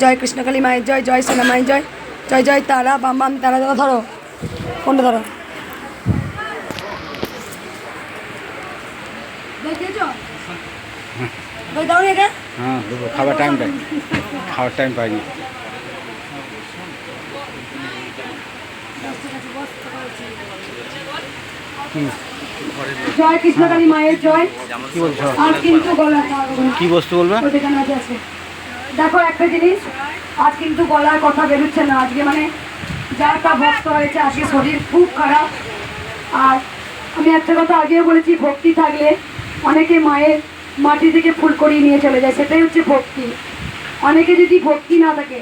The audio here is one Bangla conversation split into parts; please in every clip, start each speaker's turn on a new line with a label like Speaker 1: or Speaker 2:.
Speaker 1: জয় কৃষ্ণকালী মায়ের জয় জয় সোনা মায়ের জয় জয় জয় তারা বাম বাম তারা দাদা ধরো কোনটা ধরো? দাও
Speaker 2: হ্যাঁ খাবার টাইম টাইম খাবার টাইম পাইনি।
Speaker 1: জয় কৃষ্ণকালী মায়ের জয়।
Speaker 2: কি বলছো?
Speaker 1: আজ কিন্তু গলা
Speaker 2: কি বস্তু বলবে?
Speaker 1: দেখো একটা জিনিস, আজ কিন্তু গলার কথা বেরোচ্ছে না। আজকে মানে যার তা ভক্ত হয়েছে, আজকে শরীর খুব খারাপ। আর আমি একটা কথা আগেও বলেছি, ভক্তি থাকলে অনেকে মায়ের মাটি থেকে ফুল করিয়ে নিয়ে চলে যায়, সেটাই হচ্ছে ভক্তি। অনেকে যদি ভক্তি না থাকে,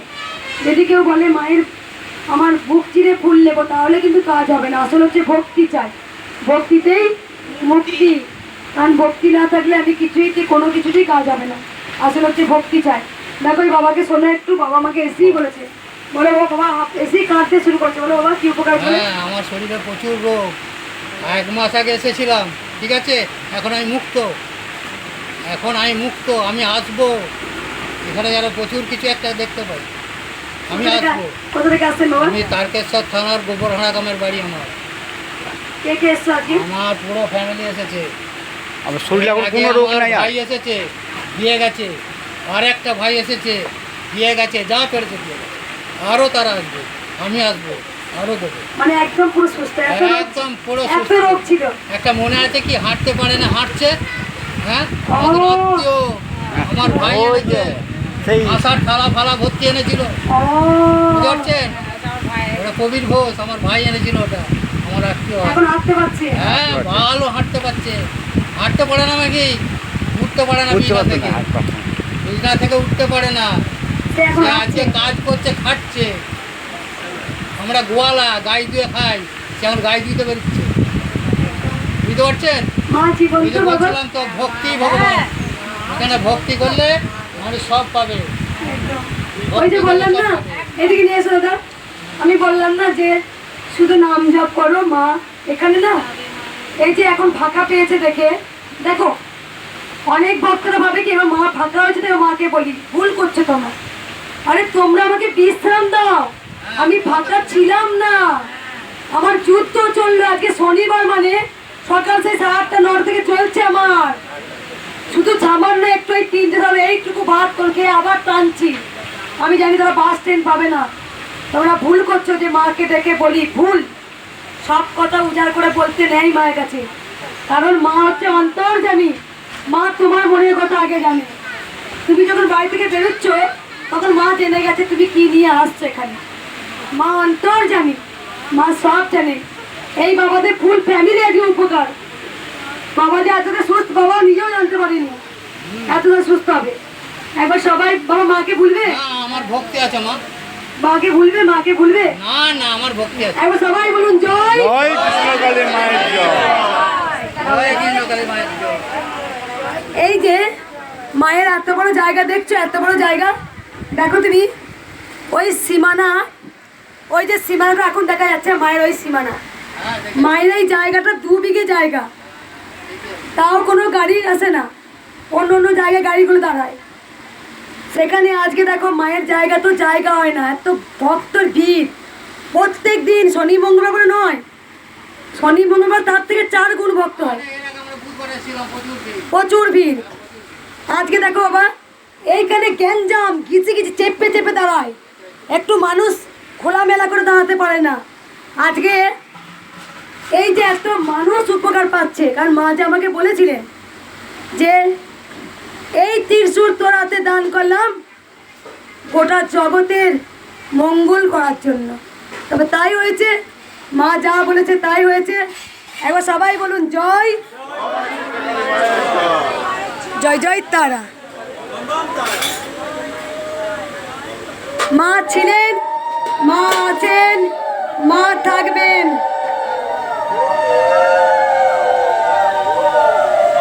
Speaker 1: যদি কেউ বলে, মায়ের আমার বুক চিরে ফুল নেব, তাহলে কিন্তু কাজ হবে না। আসলে হচ্ছে ভক্তি চাই। ভক্তিতেই মুক্তি। কারণ ভক্তি না থাকলে আমি কিছুই, কোনো কিছুতেই কাজ হবে না। আসলে হচ্ছে ভক্তি চাই। দেখো এই বাবাকে শোনো একটু বাবা আমাকে এসেই বলেছে। বলে ও বাবা এসেই কাঁদতে শুরু করছে। বলে বাবা কি উপকার করে?
Speaker 3: হ্যাঁ আমার শরীরে প্রচুর রোগ। এক মাস আগে এসেছিলাম ঠিক আছে? এখন আমি মুক্ত। এখন আমি মুক্ত আমি আসব। এখানে যেন প্রচুর কিছু একটা দেখতে পাই। আমি আসব। আমি তারকেশ্বর থানার গোবরহানা গ্রামের বাড়ি আমার। আমার পুরো ফ্যামিলি এসেছে।
Speaker 2: আমার শরীরে এখন কোনো রোগ নাই
Speaker 3: ভাই এসেছে দিয়ে গেছে। আর একটা ভাই এসেছে দিয়ে গেছে যা পেরেছে দিয়ে গেছে। আরও তারা আসবে আমি আসব আরও দেবো।
Speaker 1: মানে একদম পুরো সুস্থ
Speaker 3: একদম পুরো সুস্থ।
Speaker 1: ছিল।
Speaker 3: একটা মনে আছে কি হাঁটতে পারে না হাঁটছে? হ্যাঁ? আমার ভাই
Speaker 2: ওই
Speaker 3: এনেছে।
Speaker 2: যে, সেই
Speaker 3: থালা ফালা ভর্তি এনেছিল। বুঝতে পারছেন? ওটা কবির ঘোষ আমার ভাই এনেছিল ওটা আমার আত্মীয়।
Speaker 1: হাঁটতে
Speaker 3: হ্যাঁ ভালো হাঁটতে পারছে। হাঁটতে পারে না নাকি? উঠতে পারে না বিছনা থেকে। বিছনা থেকে উঠতে পারে না। আজকে কাজ করছে খাটছে। আমরা গোয়ালা গাই দিয়ে খাই সে এখন গাই দিতে বেরোচ্ছে। বুঝতে পারছেন? বলছিলাম তো ভক্তি ভগবান। এখানে ভক্তি করলে মানুষ সব পাবে।
Speaker 1: ওই যে বললাম না এদিকে নিয়ে এসো দাদা। আমি বললাম না যে শুধু নাম জপ করো মা। এখানে না এই যে এখন ফাঁকা পেয়েছে দেখে। দেখো অনেক ভক্তরা ভাবে কি এবার মা ফাঁকা হয়েছে তো এবার মাকে বলি, ভুল করছ তোমরা। আরে, তোমরা আমাকে বিশ্রাম দাও। আমি ফাঁকা ছিলাম না। আমার যুদ্ধ চলল আজকে শনিবার মানে। সকাল সেই সাড়ে আটটা, নটা থেকে চলছে আমার। শুধু সামান্য একটু এই তিনটে ধরে এইটুকু ভাত করে খেয়ে আবার টানছি। আমি জানি তারা বাস ট্রেন পাবে না। তোমরা ভুল করছ যে মাকে ডেকে বলি, ভুল। সব কথা উজাড় করে বলতে নেই মায়ের কাছে। কারণ মা হচ্ছে অন্তর মা তোমার মনের কথা আগে জানে। তুমি যখন বাড়ি থেকে বেরোচ্ছ তখন মা জেনে গেছে তুমি কি নিয়ে আসছো এখানে। মা অন্তর জানি মা সব জানে। এই বাবাদের ফুল ফ্যামিলি আজকে উপকার। বাবাদের এতটা সুস্থ বাবা নিজেও জানতে পারিনি এতটা সুস্থ হবে। একবার সবাই বাবা মাকে ভুলবে?
Speaker 3: আমার ভক্তি আছে মা।
Speaker 1: মাকে ভুলবে মাকে ভুলবে?
Speaker 3: না না আমার ভক্তি আছে।
Speaker 1: একবার সবাই বলুন জয়!
Speaker 2: জয় কৃষ্ণকালী মায়ের জয়
Speaker 3: জয় কৃষ্ণকালী মায়ের জয়।
Speaker 1: এই যে, মায়ের এত বড় জায়গা দেখছ, এত বড় জায়গা? দেখো তুমি, ওই সীমানা, ওই যে সীমানাটা এখন দেখা যাচ্ছে মায়ের ওই সীমানা। মায়ের এই জায়গাটা দু বিঘে জায়গা। তাও কোনো গাড়ি আসে না। অন্য অন্য জায়গায় গাড়িগুলো দাঁড়ায়। সেখানে আজকে দেখো মায়ের জায়গা তো জায়গা হয় না, এত ভক্তর ভিড়। প্রত্যেক দিন শনি, মঙ্গলবার নয়, শনি, মঙ্গলবার তার থেকে চার গুণ ভক্ত হয়। প্রচুর ভিড়। আজকে দেখো বাবা, এইখানে গ্যাঞ্জাম, ঘিচি ঘিচি চেপে চেপে দাঁড়ায়। একটু মানুষ খোলামেলা করে দাঁড়াতে পারে না। আজকে এই যে এত মানুষ উপকার পাচ্ছে, কারণ মা যে আমাকে বলেছিলেন যে, এই ত্রিশূল তোর হাতে দান করলাম, গোটা জগতের মঙ্গল করার জন্য। তবে তাই হয়েছে, মা যা বলেছে তাই হয়েছে। একবার সবাই বলুন জয়। জয় জয় তারা। মা ছিলেন মা আছেন মা থাকবেন।